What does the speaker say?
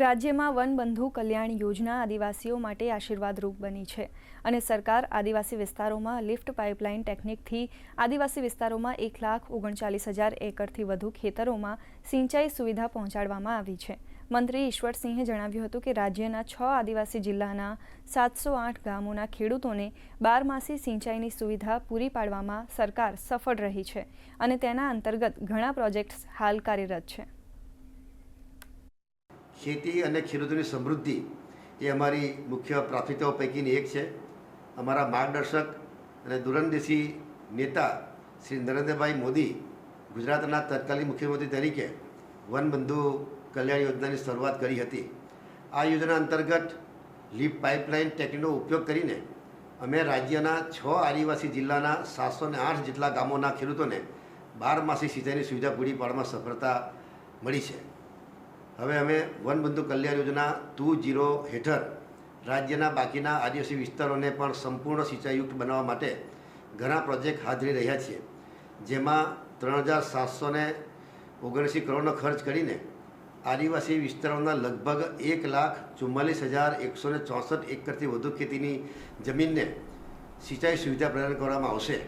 રાજ્યમાં વનબંધુ કલ્યાણ યોજના આદિવાસીઓ માટે આશીર્વાદરૂપ બની છે અને સરકાર આદિવાસી વિસ્તારોમાં લિફ્ટ પાઇપલાઇન ટેકનિકથી આદિવાસી વિસ્તારોમાં એક લાખ ઓગણચાલીસ હજાર એકરથી વધુ ખેતરોમાં સિંચાઈ સુવિધા પહોંચાડવામાં આવી છે. મંત્રી ઈશ્વરસિંહે જણાવ્યું હતું કે રાજ્યના છ આદિવાસી જિલ્લાના સાતસો આઠ ગામોના ખેડૂતોને બારમાસી સિંચાઈની સુવિધા પૂરી પાડવામાં સરકાર સફળ રહી છે અને તેના અંતર્ગત ઘણા પ્રોજેક્ટ્સ હાલ કાર્યરત છે. ખેતી અને ખેડૂતોની સમૃદ્ધિ એ અમારી મુખ્ય પ્રાથમિકતાઓ પૈકીની એક છે. અમારા માર્ગદર્શક અને દૂરંદેશી નેતા શ્રી નરેન્દ્રભાઈ મોદી ગુજરાતના તત્કાલીન મુખ્યમંત્રી તરીકે વનબંધુ કલ્યાણ યોજનાની શરૂઆત કરી હતી. આ યોજના અંતર્ગત લીપ પાઇપલાઇન ટેકનિકનો ઉપયોગ કરીને અમે રાજ્યના છ આદિવાસી જિલ્લાના સાતસો ને આઠ જેટલા ગામોના ખેડૂતોને બારમાસી સિંચાઈની સુવિધા પૂરી પાડવામાં સફળતા મળી છે. હવે અમે વનબંધુ કલ્યાણ યોજના ટુ જીરો હેઠળ રાજ્યના બાકીના આદિવાસી વિસ્તારોને પણ સંપૂર્ણ સિંચાઈયુક્ત બનાવવા માટે ઘણા પ્રોજેક્ટ હાથ ધરી રહ્યા છીએ. જેમાં ત્રણ હજાર સાતસો ને ઓગણસી કરોડનો ખર્ચ કરીને આદિવાસી વિસ્તારોના લગભગ એક લાખ ચુમ્માલીસ હજાર એકસો ને ચોસઠ એકરથી વધુ ખેતીની જમીનને સિંચાઈ સુવિધા પ્રદાન કરવામાં આવશે.